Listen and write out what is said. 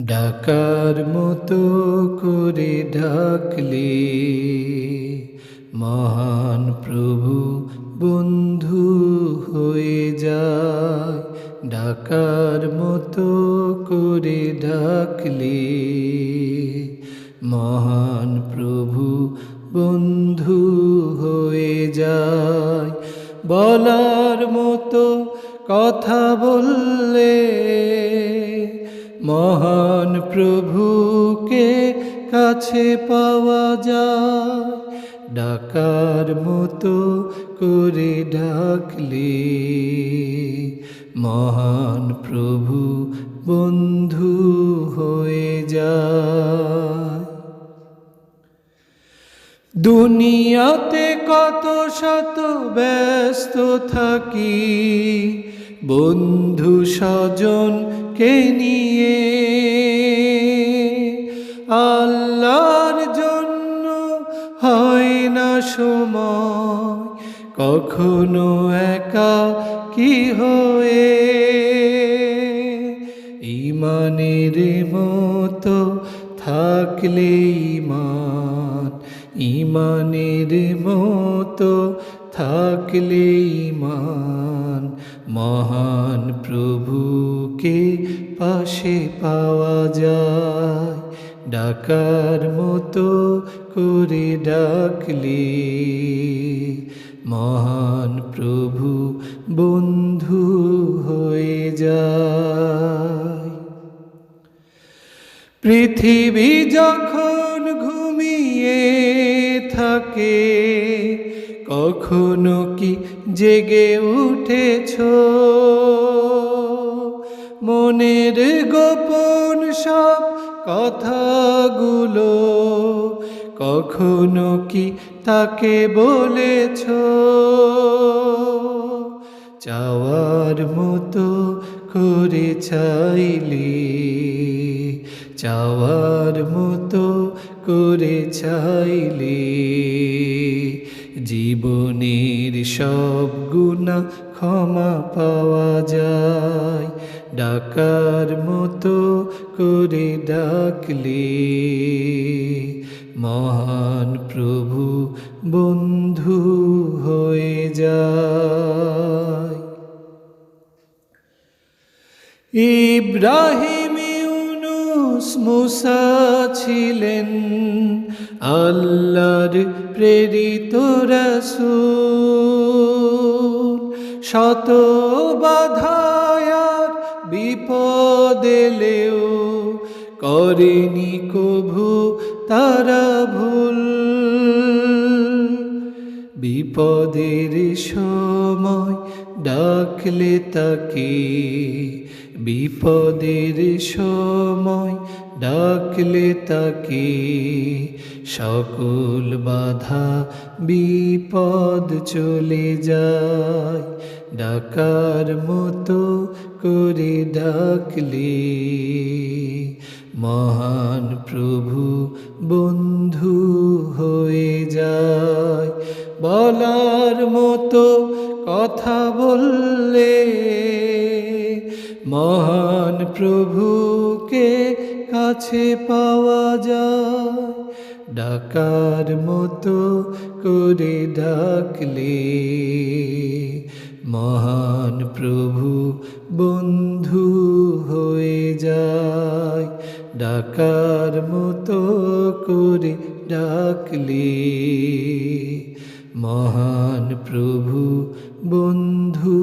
ডাকার মতো করে ডাকলে মহান প্রভু বন্ধু হয়ে যায়। ডাকার মতো করে ডাকলে মহান প্রভু বন্ধু হয়ে যায়। বলার মতো কথা বললে মহান প্রভুকে কাছে পাওয়া যায়। ডাকার মতো করে ডাকলে মহান প্রভু বন্ধু হয়ে যায়। দুনিয়াতে কত শত ব্যস্ত থাকি বন্ধু স্বজন কে নিয়ে? আল্লাহর জন্য হয় না সময়, কখনো একা কি হয়ে? ইমানের মতো থাকলে ইমান ইমানের মতো থাকলে ইমান মহান প্রভুকে পাশে পাওয়া যায়। ডাকার মতো করে ডাকলে মহান প্রভু বন্ধু হয়ে যায়। পৃথিবী যখন ঘুমিয়ে থাকে কখনো কি জেগে উঠেছ? মনের গোপন সব কথাগুলো কখনো কি তাকে বলেছ? চাওয়ার মতো করে চাইলে, চাওয়ার মতো করে চাইলে জীবনের সব গুণা ক্ষমা পাওয়া যায়। ডাকার মতো করে ডাকলে মহান প্রভু বন্ধু হয়ে যায়। ইব্রাহিম মুসা ছিলেন, আল্লাহর প্রেরিত রাসূল। শত বাধায়ার বিপদ এলেও করেনি কভু তারা ভুল। বিপদের সময় ডাকলে তাকে বিপদের সময় ডাকলে তাকে সকল বাধা বিপদ চলে যায়। ডাকার মতো করে ডাকলে মহান প্রভু বন্ধু হয়ে যায়। বলার মতো কথা বললে মহান প্রভুকে কাছে পাওয়া যায়। ডাকার মতো করে ডাকলে মহান প্রভু বন্ধু হয়ে যায়। ডাকার মতো করে ডাকলে মহান প্রভু বন্ধু